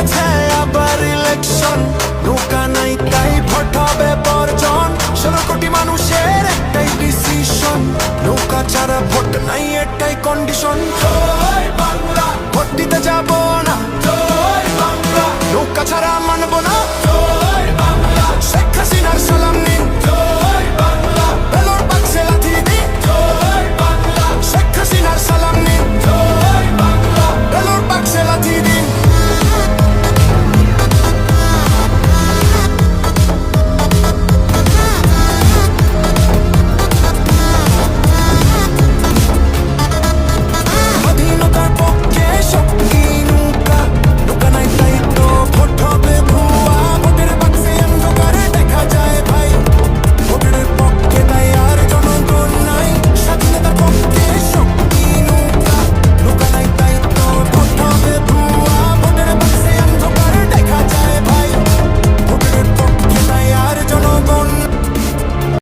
এসেছে আবার ইলেকশন নৌকা নাই তাই ভোট হবে বর্জন। ষোলো কোটি মানুষের একটাই ডিসিশন নৌকা ছাড়া ভোট নাই, একটাই কন্ডিশন বাংলা। ভোট দিতে যাব